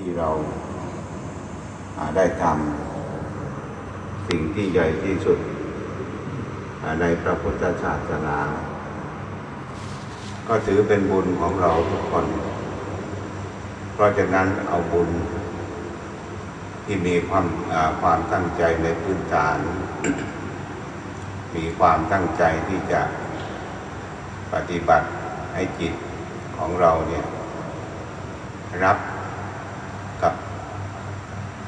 ที่เราได้ทำสิ่งที่ใหญ่ที่สุดในพระพุทธศาสนา ก็ถือเป็นบุญของเราทุกคน เพราะฉะนั้นเอาบุญที่มีความความตั้งใจในพื้นฐาน มีความตั้งใจที่จะปฏิบัติให้จิตของเราเนี่ยรับ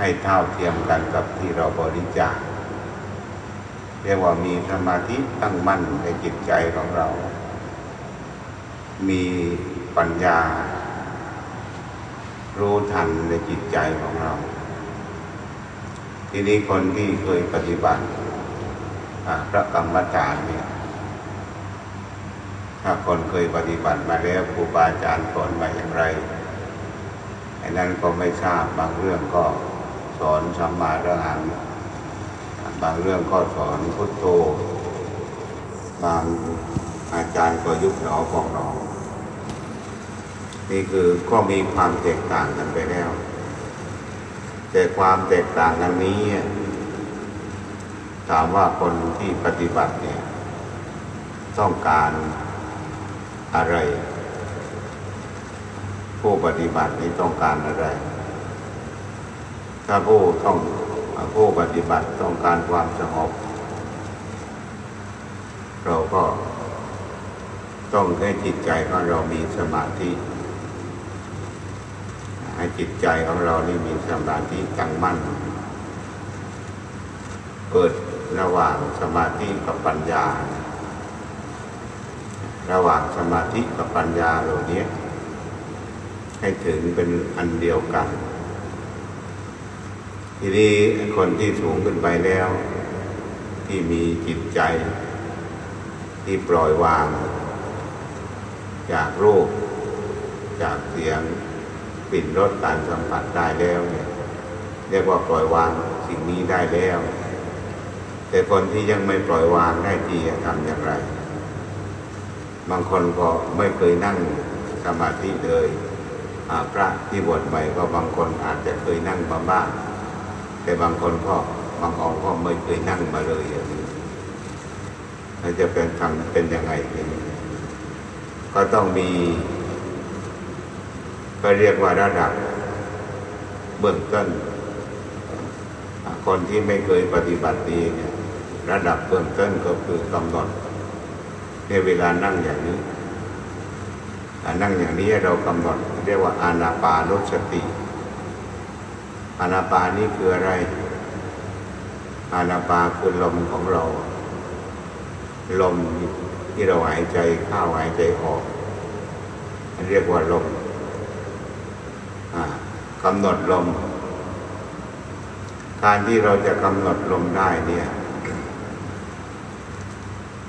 ให้เท่าเทียมกันกับที่เราบริจาค เรียกว่ามีสมาธิตั้งมั่นในจิตใจของเรา มีปัญญา รู้ทันในจิตใจของเรา ทีนี้คนที่เคยปฏิบัติพระกรรมฐานเนี่ยถ้าคนเคยปฏิบัติมาแล้วครูบาอาจารย์สอนมาอย่างไรไอ้นั้นก็ไม่ทราบบางเรื่องก็ สอนสัมมาระหังบางเรื่องก็สอนพุทโธบางอาจารย์ก็ยุบหนอพองหนอนี่คือก็มีความแตกต่างกันไปแล้ว แต่ความแตกต่างกันนี้ ถามว่าคนที่ปฏิบัติเนี่ย ต้องการอะไร ผู้ปฏิบัตินี้ต้องการอะไร ถ้าผู้ต้องผู้ปฏิบัติต้องการความสงบเราก็ต้องให้จิตใจของเรามีสมาธิ ให้จิตใจของเรานี่มีสมาธิตั้งมั่นเปิดระหว่างสมาธิกับปัญญา ระหว่างสมาธิกับปัญญาเหล่านี้ให้ถึงเป็นอันเดียวกัน ทีนี้คนที่สูงขึ้นไปแล้ว ที่มีจิตใจ ที่ปล่อยวาง จากรูป จากเสียงกลิ่นรสการสัมผัสได้แล้วเนี่ยเรียกว่าปล่อยวางสิ่งนี้ได้แล้ว แต่คนที่ยังไม่ปล่อยวางได้ทีจะทำอย่างไร บางคนก็ไม่เคยนั่งสมาธิเลยอาพระที่บวชใหม่ก็บางคนอาจจะเคยนั่งมาบ้าง แต่บางคนก็บางองค์ก็ไม่เคยนั่งมาเลยอย่างนี้มันจะเป็นทำเป็นยังไงทีนี้ก็ต้องมีก็เรียกว่าระดับเบื้องต้น คนที่ไม่เคยปฏิบัติดีเนี่ยระดับเบื้องต้นก็คือกำหนดในเวลานั่งอย่างนี้นั่งอย่างนี้เรากำหนด เรียกว่าอานาปานุสติ อานาปานี่คืออะไร อานาปาคือลมของเรา ลมที่เราหายใจเข้าหายใจออกเรียกว่าลมกำหนดลม การที่เราจะกำหนดลมได้เนี่ย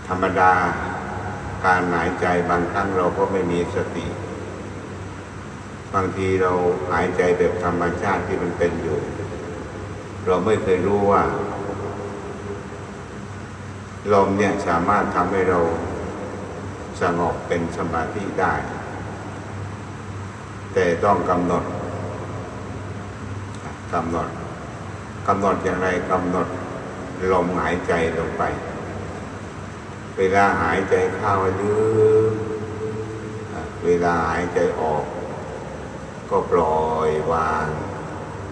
ธรรมดาการหายใจบางครั้งเราก็ไม่มีสติ บางทีเราหายใจแบบธรรมชาติที่มันเป็นอยู่ เราไม่เคยรู้ว่าลมเนี่ยสามารถทำให้เราสงบเป็นสมาธิได้ แต่ต้องกำหนดกำหนดกำหนดอย่างไรกำหนดลมหายใจลงไป เวลาหายใจเข้าลึกเวลาหายใจออก ก็ปล่อยวาง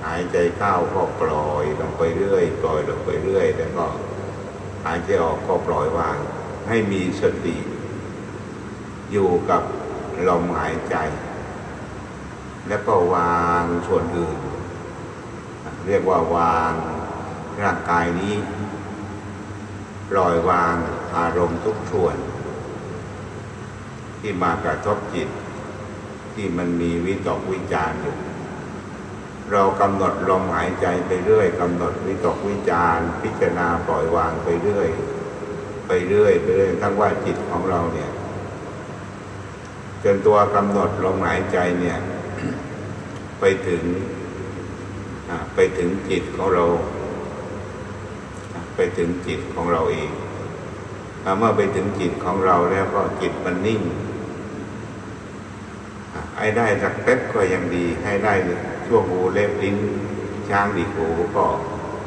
หายใจเข้าก็ปล่อยลงไปเรื่อย ปล่อยลงไปเรื่อย แล้วก็หายใจออกก็ปล่อยวาง ให้มีสติ อยู่กับลมหายใจ แล้วก็วางส่วนอื่น เรียกว่าวางร่างกายนี้ ปล่อยวางอารมณ์ทุกส่วน ที่มากระทบจิต ที่มันมีวิตกวิจารอยู่ เรากำหนดลมหายใจไปเรื่อยกำหนดวิตกวิจารพิจารณาปล่อยวางไปเรื่อย ไปเรื่อยไปเรื่อยทั้งว่าจิตของเราเนี่ย จนตัวกำหนดลมหายใจเนี่ย ไปถึงไปถึงจิตของเรา ไปถึงจิตของเราเองเมื่อไปถึงจิตของเราแล้วก็จิตมันนิ่ง ให้ได้สักแป๊บก็ยังดี ให้ได้ช่วงหูเล็บลิ้นช้างดีหูก็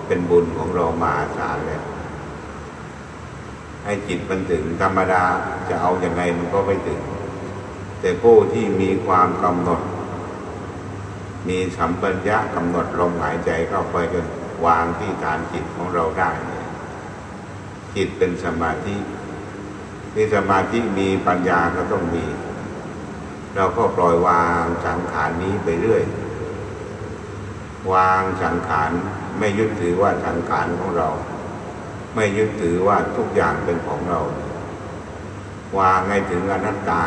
เป็นบุญของเรามาศาลแล้วให้จิตมันถึงธรรมดาจะเอาอยัางไงมันก็ไม่ถึง แต่ผู้ที่มีความกำหนด มีสัมปัญญะกำหนดลมหายใจเข้าไปจนวางที่ฐานจิตของเราได้ จิตเป็นสมาธิมีสมาธิมีปัญญาก็ต้องมี เราก็ปล่อยวางสังขารนี้ไปเรื่อย วางสังขารไม่ยึดถือว่าสังขารของเรา ไม่ยึดถือว่าทุกอย่างเป็นของเรา วางให้ถึงอนัตตา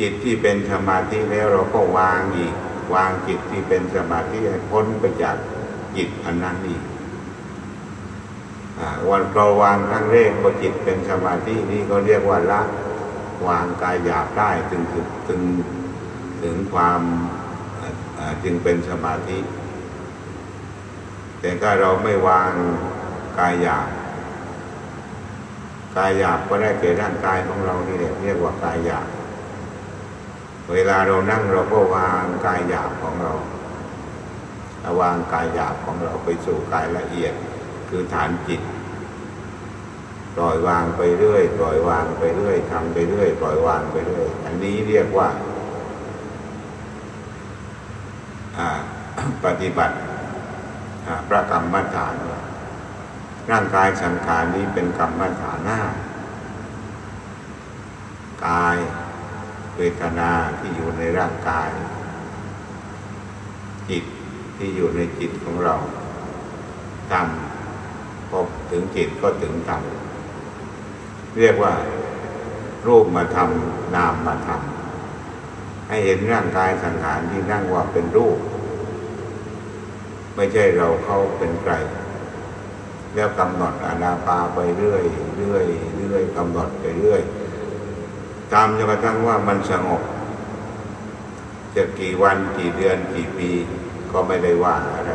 จิตที่เป็นสมาธิแล้วเราก็วางอีก วางจิตที่เป็นสมาธิให้พ้นไปจากจิตอันนั้นอีกวันเราวางครั้งแรกพอจิตเป็นสมาธินี้ก็เรียกว่าละ วางกายหยาบได้ถึงถึงถึงถึงความจึงเป็นสมาธิ แต่ถ้าเราไม่วางกายหยาบกายหยาบก็ได้แก่ร่างกายของเรานี่แหละเรียกว่ากายหยาบเวลาเรานั่งเราก็วางกายหยาบของเราเอาวางกายหยาบของเราไปสู่กายละเอียดคือฐานจิต ปล่อยวางไปเรื่อยปล่อยวางไปเรื่อยทำไปเรื่อยปล่อยวางไปเรื่อยอันนี้เรียกว่าปฏิบัติพระกรรมฐานร่างกายสังขารนี้เป็นกรรมฐานหน้ากายเวทนาที่อยู่ในร่างกาย จิตที่อยู่ในจิตของเราทำพอถึงจิตก็ถึงธรรม เรียกว่า รูปมาทำนามมาทำให้เห็นร่างกายสังขารที่นั่งว่าเป็นรูป ไม่ใช่เราเข้าเป็นไกลแล้วกำหนดอนาปาไปเรื่อยเรื่อยเรื่อยกำหนดไปเรื่อยตามจนกระทั่งว่ามันสงบจะกี่วันกี่เดือนกี่ปีก็ไม่ได้ว่าอะไร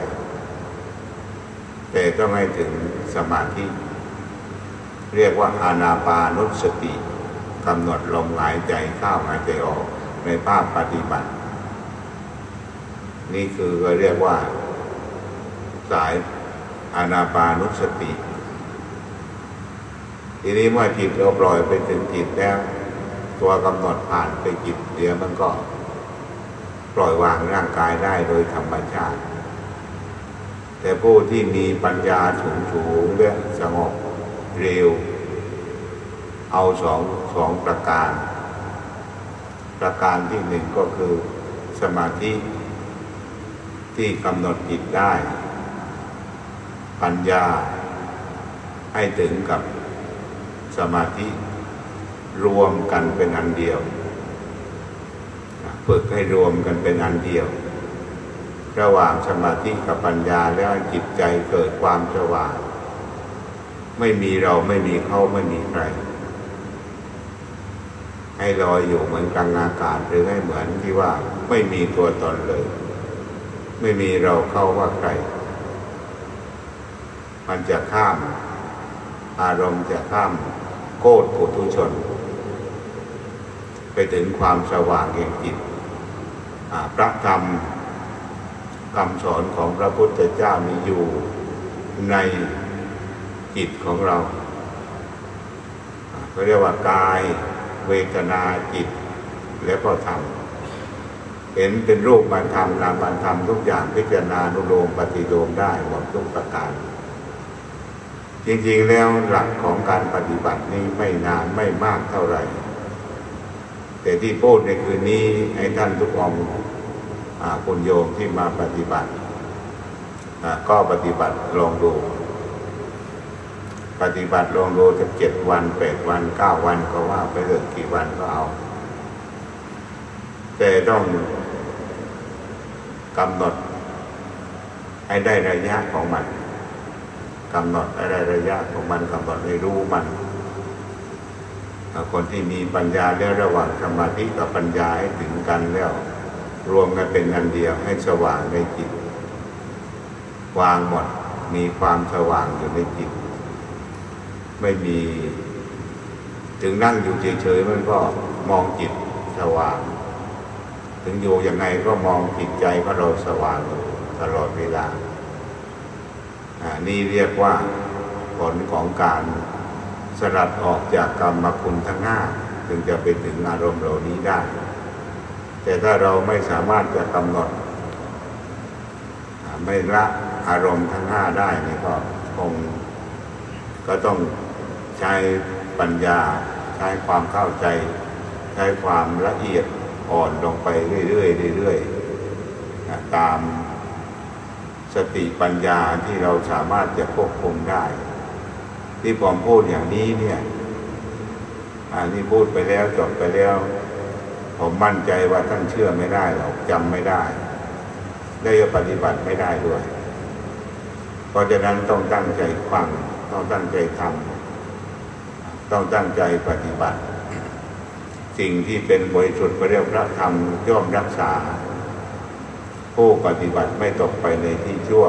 แต่ต้องให้ถึงสมาธิ เรียกว่าอานาปานุสติกำหนดลมหายใจเข้าหายใจออกในภาพปฏิบัติ นี่คือก็เรียกว่า สายอานาปานุสติ ทีนี้เมื่อจิตเราปล่อยไปถึงจิตแล้ว ตัวกำหนดผ่านไปจิตเดี๋ยวมันก็ ปล่อยวางร่างกายได้โดยธรรมชาติ แต่ผู้ที่มีปัญญาสูงสูงเรื่องสงบ เร็ว เอาสองสองประการ ประการที่หนึ่งก็คือสมาธิที่กำหนดจิตได้ ปัญญาให้ถึงกับสมาธิรวมกันเป็นอันเดียวฝึกให้รวมกันเป็นอันเดียว ระหว่างสมาธิกับปัญญาแล้วจิตใจเกิดความสว่าง ไม่มีเราไม่มีเขาไม่มีใคร ให้ลอยอยู่เหมือนกลางอากาศหรือให้เหมือนที่ว่าไม่มีตัวตนเลย ไม่มีเราเข้าว่าใคร มันจะข้าม อารมณ์จะข้ามโกฏปุถุชน ไปถึงความสว่างแห่งจิตพระธรรมคำสอนของพระพุทธเจ้ามีอยู่ใน จิตของเราเขาเรียกว่ากายเวทนาจิต แล้วก็ธรรมเห็นเป็นรูปมันธรรมนามมันธรรมทุกอย่างพิจารณานุโลมปฏิโลมได้หมดทุกประการ จริงๆแล้วหลักของการปฏิบัตินี้ไม่นานไม่มากเท่าไหร่ แต่ที่พูดในคืนนี้ให้ท่านทุกองคุณโยมที่มาปฏิบัติ ก็ปฏิบัติลองดู ปฏิบัติลองดูจะเจ็ดวันแปดวันเก้าวันก็ว่าไปเถอะกี่วันก็เอา แต่ต้องกำหนด ให้ได้ระยะของมันกำหนดอะไรระยะของมันกำหนดให้รู้มันคนที่มีปัญญาแล้วระหว่างสมาธิกับปัญญาให้ถึงกันแล้ว รวมกันเป็นอันเดียวให้สว่างในจิต วางหมดมีความสว่างอยู่ในจิต ไม่มี ถึงนั่งอยู่เฉยๆมันก็มองจิตสว่าง ถึงอยู่ยังไงก็มองจิตใจของเราสว่างตลอดเวลาอ่านี่เรียกว่าผลของการสลัดออกจากกรรมคุณทั้งห้าถึงจะไปถึงอารมณ์เหล่านี้ได้ แต่ถ้าเราไม่สามารถจะกำหนด ไม่ละอารมณ์ทั้งห้าได้นี่ก็คงก็ต้อง ใช้ปัญญา ใช้ความเข้าใจ ใช้ความละเอียดอ่อนลงไปเรื่อยๆเรื่อยๆตามสติปัญญาที่เราสามารถจะควบคุมได้ ที่ผมพูดอย่างนี้เนี่ยอันนี้พูดไปแล้วจบไปแล้ว ผมมั่นใจว่าท่านเชื่อไม่ได้หรอกจำไม่ได้ได้วก็ปฏิบัติไม่ได้ด้วย เพราะฉะนั้นต้องตั้งใจฟังต้องตั้งใจทำ ต้องตั้งใจปฏิบัติ สิ่งที่เป็นบริสุทธิ์เรียกพระธรรมย่อมรักษา ผู้ปฏิบัติไม่ตกไปในที่ชั่ว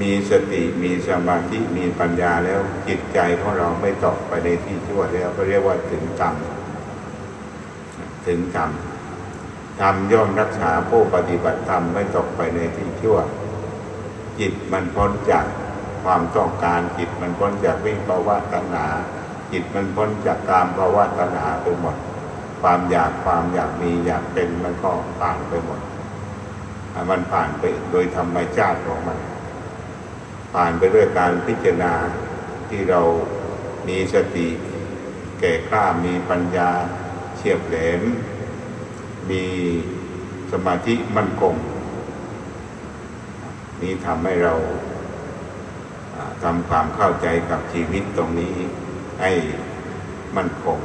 มีสติมีสมาธิมีปัญญาแล้วจิตใจของเราไม่ตกไปในที่ชั่วแล้วก็เรียกว่าถึงธรรมถึงธรรมธรรมย่อมรักษาผู้ปฏิบัติธรรมไม่ตกไปในที่ชั่ว จิตมันพ้นจากความต้องการจิตมันพ้นจากวิภาวะตัณหา จิตมันพ้นจากกามภาวะตัณหาไปหมด ความอยากความอยากมีอยากเป็นมันก็ผ่านไปหมด มันผ่านไปโดยธรรมชาติของมัน ผ่านไปด้วยการพิจารณาที่เรามีสติ แก่กล้ามีปัญญาเฉียบแหลมมีสมาธิมั่นคงนี้ทำให้เราทำความเข้าใจกับชีวิตตรงนี้ ให้มั่นคง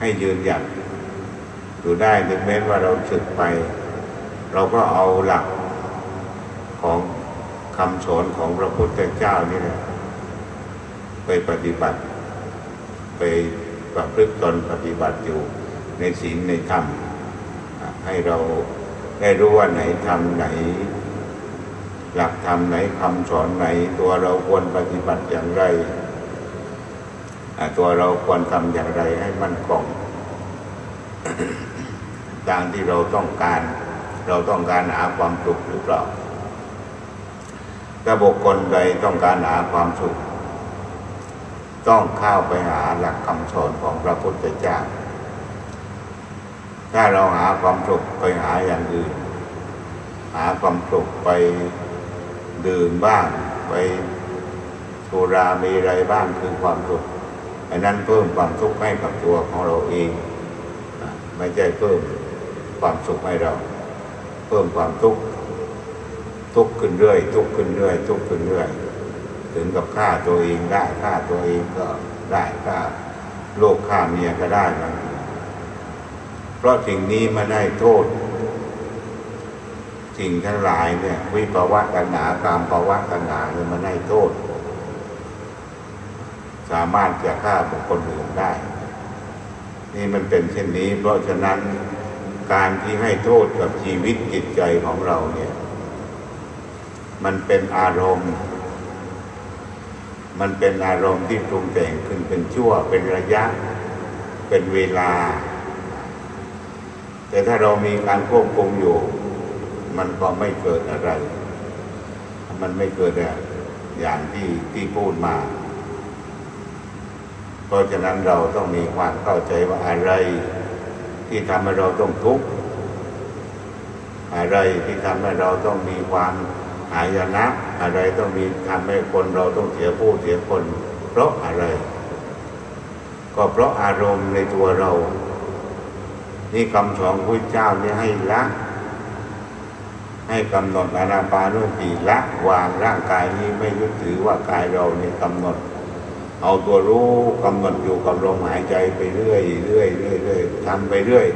ให้ยืนหยัดอยู่ได้ถึงแม้ว่าเราสึกไป เราก็เอาหลักของคำสอนของพระพุทธเจ้านี่แหละไปปฏิบัติ ไปประพฤติตนปฏิบัติอยู่ในศีลในธรรม ให้เราได้รู้ว่าไหนธรรมไหน หลักธรรมไหนคำสอนไหน ตัวเราควรปฏิบัติอย่างไร ตัวเราควรทำอย่างไรให้มั่นคงตามที่เราต้องการ เราต้องการหาความสุขหรือเปล่าถ้าบุคคลใดต้องการหาความสุข ต้องเข้าไปหาหลักคำสอนของพระพุทธเจ้า ถ้าเราหาความสุขไปหาอย่างอื่น หาความสุขไปดื่มบ้าง ไปสุรามีอะไรบ้างคือความสุข อันนั้นเพิ่มความทุกข์ให้กับตัวของเราเอง ไม่ใช่เพิ่มความสุขให้เรา เพิ่มความทุกข์ทุกข์ขึ้นเรื่อย ทุกข์ขึ้นเรื่อย ทุกข์ขึ้นเรื่อยถึงกับฆ่าตัวเองได้ฆ่าตัวเองก็ได้ฆ่าโลกฆ่าเมียก็ได้บาเพราะสิ่งนี้มันได้โทษสิ่งทั้งหลายเนี่ย วิภาวะตัณหาตามภาวะตัณหาเนี่ยมันได้โทษ สามารถจะฆ่าบุคคลอื่นได้ นี่มันเป็นเช่นนี้ เพราะฉะนั้นการที่ให้โทษกับชีวิตจิตใจของเราเนี่ย มันเป็นอารมณ์ มันเป็นอารมณ์ที่ปรุงแต่งขึ้นเป็นชั่วเป็นระยะ เป็นเวลา แต่ถ้าเรามีการควบคุมอยู่ มันก็ไม่เกิดอะไร มันไม่เกิดอย่างที่ที่พูดมา เพราะฉะนั้นเราต้องมีความเข้าใจว่าอะไรที่ทำให้เราต้องทุกข์อะไรที่ทำให้เราต้องมีความหายนะ อะไรต้องมีทำให้คนเราต้องเสียผู้เสียคน เพราะอะไร ก็เพราะอารมณ์ในตัวเรา นี่คำสอนพระเจ้านี่ให้ละ ให้กำหนดอานาปานุสติละวางร่างกายนี้ไม่ยึดถือว่ากายเราเนี่ยกำหนด เอาตัวรู้กำหนดอยู่กับลมหายใจไปเรื่อยเรื่อยเรื่อยเรื่อยทำไปเรื่อย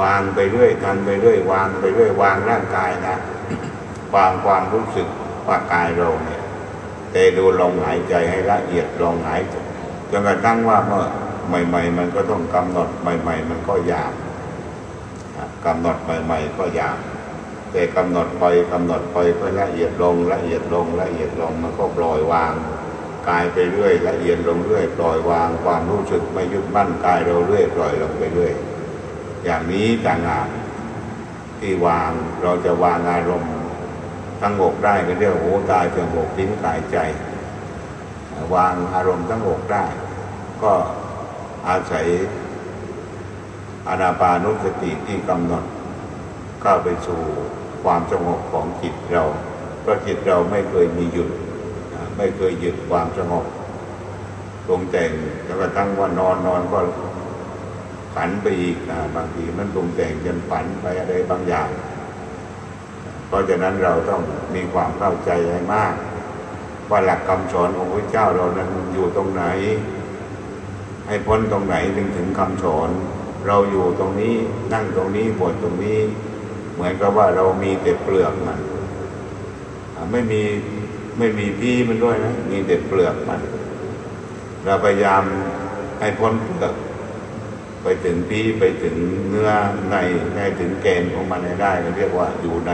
วางไปเรื่อยทำไปเรื่อย วางไปเรื่อยวางร่างกายนะวางความรู้สึกว่ากายเราเนี่ยแต่ดูลมหายใจให้ละเอียดลมหายใจนกระทั่งว่าเมื่อใหม่ ๆ มันก็ต้องกำหนดใหม่ ๆ มันก็ยากอะกำหนดใหม่ ๆ ก็ยากแต่กำหนดไปกำหนดไปก็ละเอียดลงละเอียดลงละเอียดลงมันก็ปล่อยวาง กายไปเรื่อยละเอียดลงเรื่อยปล่อยวางความรู้สึกไม่ยึดมั่นกายเราเรื่อยปล่อยลงไปเรื่อย อย่างนี้ต่างหากที่วางเราจะวางอารมณ์ทั้งหกได้ก็เรียกว่าหูตาจมูกลิ้นกายใจ วางอารมณ์ทั้งหกได้ ก็อาศัยอานาปานุสติที่กำหนดเข้าไปสู่ความสงบของจิตเราเพราะจิตเราไม่เคยมีหยุด ไม่เคยหยุดความสงบปรุงแต่งแล้วก็ทั้งว่านอนนอนก็ฝันไปอีกนะบางทีมันปรุงแต่งจนฝันไปอะไรบางอย่าง เพราะฉะนั้นเราต้องมีความเข้าใจให้มาก ว่าหลักคำสอนของพระเจ้าเรานั้นอยู่ตรงไหน ให้พ้นตรงไหนถึงถึงคำสอน เราอยู่ตรงนี้นั่งตรงนี้บวชตรงนี้ เหมือนกับว่าเรามีแต่เปลือกมันไม่มี ไม่มีพี่มันด้วยนะ มีแต่เปลือกมัน เราพยายามให้พ้นเปลือกไปถึงพี่ไปถึงเนื้อในให้ถึงแกนของมันได้เราเรียกว่าอยู่ใน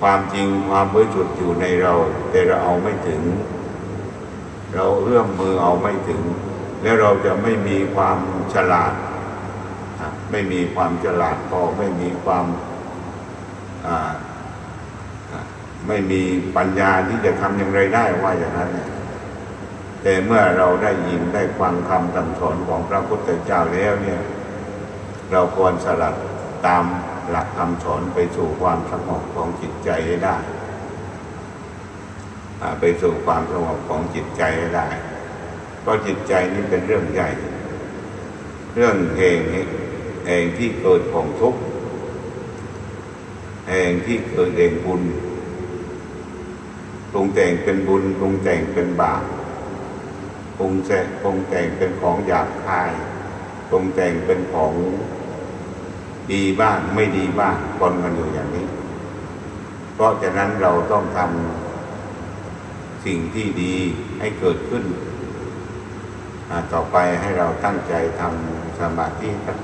ความจริงความบริสุทธิ์อยู่ในเรา แต่เราเอาไม่ถึง เราเอื้อมมือเอาไม่ถึง แล้วเราจะไม่มีความฉลาด ไม่มีความฉลาดพอไม่มีความอ่า ไม่มีปัญญาที่จะทำอย่างไรได้ว่าอย่างนั้นเนี่ยแต่เมื่อเราได้ยินได้ฟังคำคำสอนของพระพุทธเจ้าแล้วเนี่ย เราควรสลัดตามหลักคำสอนไปสู่ความสงบของจิตใจให้ได้ ไปสู่ความสงบของจิตใจให้ได้ เพราะจิตใจนี้เป็นเรื่องใหญ่ เรื่องเองเองที่เกิดของทุกข์เองที่เกิดเองบุญ ปรุงแต่งเป็นบุญปรุงแต่งเป็นบาปปรุงแต่งปรุงแต่งเป็นของหยาบคายปรุงแต่งเป็นของดีบ้างไม่ดีบ้างปนกันอยู่อย่างนี้ เพราะฉะนั้นเราต้องทำสิ่งที่ดีให้เกิดขึ้น ต่อไปให้เราตั้งใจทำสมาธิสัก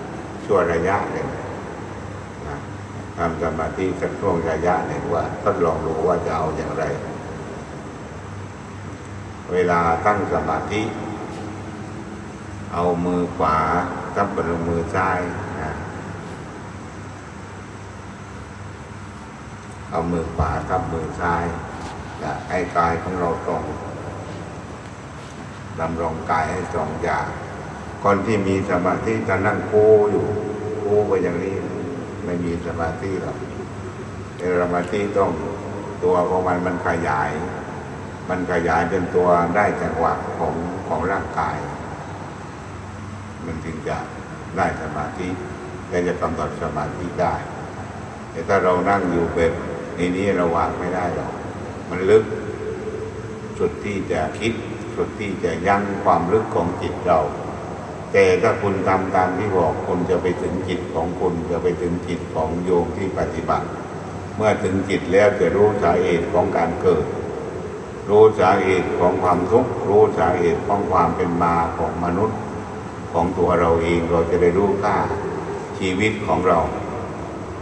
ชั่วระยะหนึ่งนะทำสมาธิสักช่วงระยะหนึ่งว่าทดลองดูว่าจะเอาอย่างไร เวลาตั้งสมาธิ เอามือขวาทับบนมือซ้ายนะเอามือขวาทับมือซ้ายนะให้กายของเราตรงดำรงกายให้ตรงอย่างคนที่มีสมาธิจะนั่งโค้อยู่โค้ไปอย่างนี้ ไม่มีสมาธิหรอกสมาธิต้องตัวของมันมันขยาย มันขยายเป็นตัวได้จังหวะของของร่างกาย มันจึงจะได้สมาธิและจะกำหนดสมาธิได้ แต่ถ้าเรานั่งอยู่แบบนี้นี้เราวางไม่ได้หรอก มันลึก สุดที่จะคิด สุดที่จะยั้งความลึกของจิตเรา แต่ถ้าคุณทำตามที่บอกคุณจะไปถึงจิตของคุณจะไปถึงจิตของโยมที่ปฏิบัติ เมื่อถึงจิตแล้วจะรู้สาเหตุของการเกิด รู้สาเหตุของความทุกข์รู้สาเหตุของความเป็นมาของมนุษย์ ของตัวเราเองเราจะได้รู้ค่าชีวิตของเรา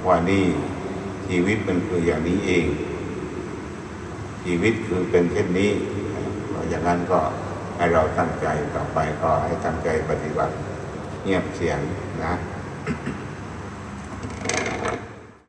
ว่านี่ชีวิตมันคืออย่างนี้เอง ชีวิตคือเป็นเช่นนี้เพราะอย่างนั้นก็ให้เราตั้งใจต่อไปก็ให้ตั้งใจปฏิบัติ เงียบเสียงนะ